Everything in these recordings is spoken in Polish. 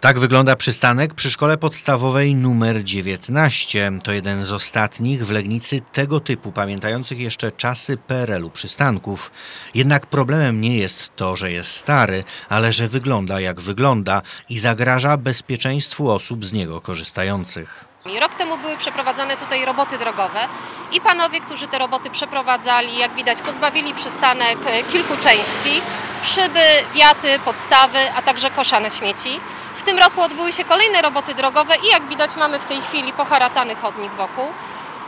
Tak wygląda przystanek przy szkole podstawowej numer 19. To jeden z ostatnich w Legnicy tego typu, pamiętających jeszcze czasy PRL-u przystanków. Jednak problemem nie jest to, że jest stary, ale że wygląda jak wygląda i zagraża bezpieczeństwu osób z niego korzystających. Rok temu były przeprowadzane tutaj roboty drogowe i panowie, którzy te roboty przeprowadzali, jak widać, pozbawili przystanek e, kilku części, szyby, wiaty, podstawy, a także koszane śmieci. W tym roku odbyły się kolejne roboty drogowe i jak widać mamy w tej chwili poharatany chodnik wokół.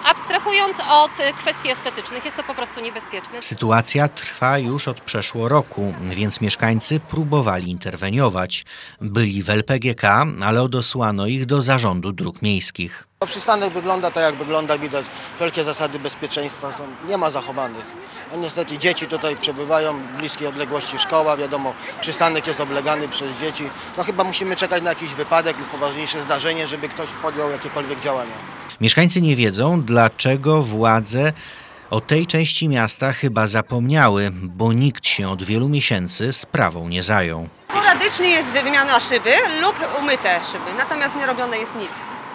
Abstrahując od kwestii estetycznych, jest to po prostu niebezpieczne. Sytuacja trwa już od przeszło roku, więc mieszkańcy próbowali interweniować. Byli w LPGK, ale odesłano ich do zarządu dróg miejskich. Przystanek wygląda tak jak wygląda, widać wszelkie zasady bezpieczeństwa są, nie ma zachowanych. A niestety dzieci tutaj przebywają, w bliskiej odległości szkoła, wiadomo, przystanek jest oblegany przez dzieci. No chyba musimy czekać na jakiś wypadek lub poważniejsze zdarzenie, żeby ktoś podjął jakiekolwiek działania. Mieszkańcy nie wiedzą, dlaczego władze o tej części miasta chyba zapomniały, bo nikt się od wielu miesięcy sprawą nie zajął. Sporadycznie jest wymiana szyby lub umyte szyby, natomiast nie robione jest nic.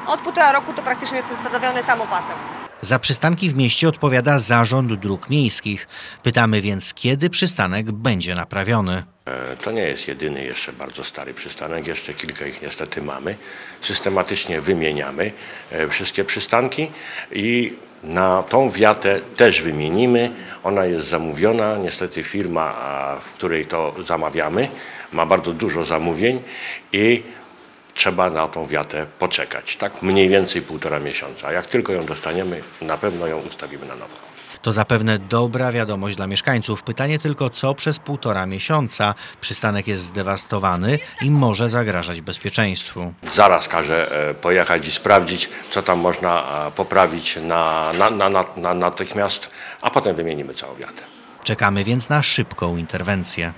Od półtora roku to praktycznie jest zostawione samopasem. Za przystanki w mieście odpowiada Zarząd Dróg Miejskich. Pytamy więc, kiedy przystanek będzie naprawiony. E, To nie jest jedyny jeszcze bardzo stary przystanek, jeszcze kilka ich niestety mamy. Systematycznie wymieniamy e, wszystkie przystanki i na tą wiatę też wymienimy. Ona jest zamówiona, niestety firma, w której to zamawiamy, ma bardzo dużo zamówień i trzeba na tą wiatę poczekać. Tak mniej więcej półtora miesiąca. A jak tylko ją dostaniemy, na pewno ją ustawimy na nowo. To zapewne dobra wiadomość dla mieszkańców. Pytanie tylko, co przez półtora miesiąca. Przystanek jest zdewastowany i może zagrażać bezpieczeństwu. Zaraz każę e, pojechać i sprawdzić, co tam można e, poprawić na, na, na, na, na natychmiast, a potem wymienimy całą wiatę. Czekamy więc na szybką interwencję.